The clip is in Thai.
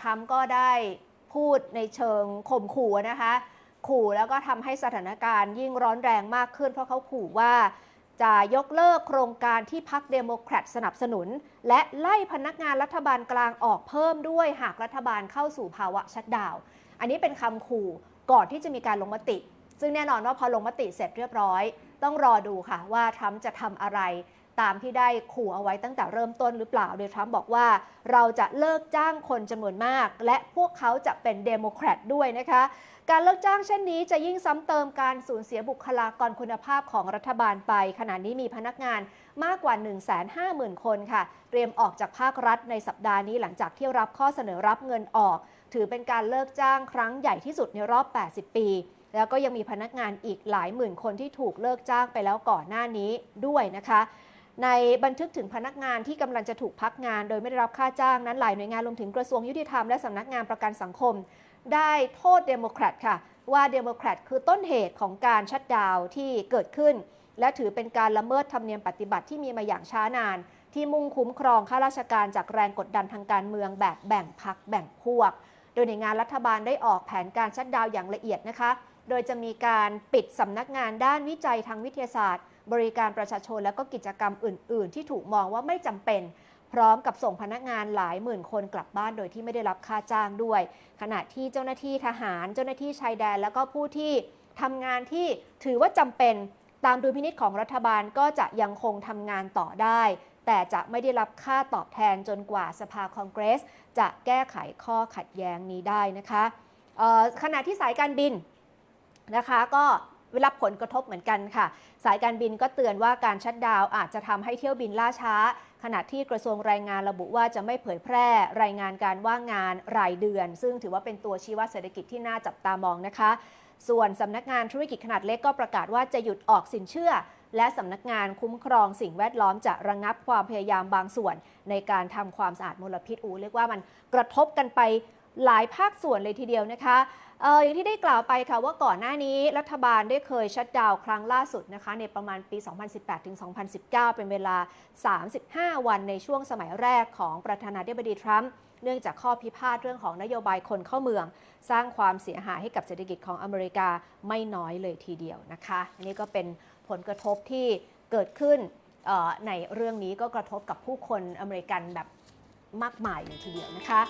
ทรัมป์ก็ได้พูดในเชิงข่มขู่นะคะ ขู่แล้วก็ทำให้สถานการณ์ยิ่งร้อนแรงมากขึ้น เพราะเขาขู่ว่าจะยกเลิกโครงการที่พรรคเดโมแครตสนับสนุน และไล่พนักงานรัฐบาลกลางออกเพิ่มด้วยหากรัฐบาลเข้าสู่ภาวะชัดดาวน์อันนี้เป็นคำขู่ก่อนที่จะมีการลงมติ ซึ่งแน่นอนว่าพอลงมติเสร็จเรียบร้อย ต้องรอดูค่ะว่าทรัมป์จะทำอะไร ตามที่ได้ขู่เอาไว้ตั้งแต่เริ่มต้นหรือเปล่าโดยทรัมป์บอกว่า เราจะเลิกจ้างคนจำนวนมาก และพวกเขาจะเป็นเดโมแครตด้วยนะคะ การเลิกจ้างเช่นนี้จะยิ่งซ้ำเติมการสูญเสียบุคลากรคุณภาพของรัฐบาลไป ขณะนี้มีพนักงานมากกว่า 150,000 คนค่ะ เตรียมออกจากภาครัฐในสัปดาห์นี้หลังจากที่รับข้อเสนอรับเงินออก ถือเป็นการเลิกจ้างครั้งใหญ่ที่สุดในรอบ 80 ปีแล้วก็ยังมีพนักงานอีกหลายหมื่นคนที่ถูกเลิกจ้างไปแล้วก่อนหน้านี้ด้วยนะคะ ในบันทึกถึงพนักงานที่กำลังจะถูกพักงาน โดยไม่ได้รับค่าจ้างนั้นหลายหน่วยงานรวมถึงกระทรวงยุติธรรมและสำนักงานประกันสังคม ได้โทษเดโมแครตค่ะ ว่าเดโมแครตคือต้นเหตุของการชัดดาวที่เกิดขึ้น และถือเป็นการละเมิดธรรมเนียมปฏิบัติที่มีมาอย่างช้านาน ที่มุ่งคุ้มครองข้าราชการจากแรงกดดันทางการเมืองแบบแบ่งพักแบ่งพวก โดยในงานรัฐบาลได้ออกแผนการชัดดาวอย่างละเอียดนะคะ โดยจะมีการปิดสำนักงานด้านวิจัยทางวิทยาศาสตร์ บริการประชาชนและก็กิจกรรมอื่น ๆ ที่ถูกมองว่าไม่จำเป็น พร้อมกับส่งพนักงานหลายหมื่นคนกลับบ้านโดยที่ไม่ได้รับค่าจ้างด้วย ขณะที่เจ้าหน้าที่ทหาร เจ้าหน้าที่ชายแดน แล้วก็ผู้ที่ทำงานที่ถือว่าจำเป็นตามดุลพินิจของรัฐบาลก็จะยังคงทำงานต่อได้ แต่จะไม่ได้รับค่าตอบแทนจนกว่าสภาคองเกรส จะแก้ไขข้อขัดแย้งนี้ได้นะคะขณะที่สายการบินนะคะก็ รับผลกระทบเหมือนกันค่ะ สายการบินก็เตือนว่าการชัดดาวอาจจะทำให้เที่ยวบินล่าช้า ขณะที่กระทรวงแรงงานระบุว่าจะไม่เผยแพร่รายงานการว่างงานรายเดือน ซึ่งถือว่าเป็นตัวชี้วัดเศรษฐกิจที่น่าจับตามองนะคะ ส่วนสำนักงานธุรกิจขนาดเล็กก็ประกาศว่าจะหยุดออกสินเชื่อและสำนักงานคุ้มครองสิ่งแวดล้อมจะระงับความพยายามบางส่วน ในการทำความสะอาดมลพิษอูเรียกว่ามันกระทบกันไป หลายภาคส่วนเลยทีเดียวนะคะเอออย่างที่ได้กล่าวไปค่ะว่าก่อนหน้านี้รัฐบาลได้เคยชัดดาวน์ครั้งล่าสุดนะคะในประมาณปี 2018ถึง2019 เป็นเวลา 35 วันในช่วงสมัยแรกของประธานาธิบดีทรัมป์เนื่องจากข้อพิพาทเรื่องของนโยบายคนเข้าเมือง สร้างความเสียหายให้กับเศรษฐกิจของอเมริกาไม่น้อยเลยทีเดียวนะคะอันนี้ก็เป็นผลกระทบที่เกิดขึ้นในเรื่องนี้ก็กระทบกับผู้คนอเมริกันแบบมากมายเลยทีเดียวนะคะ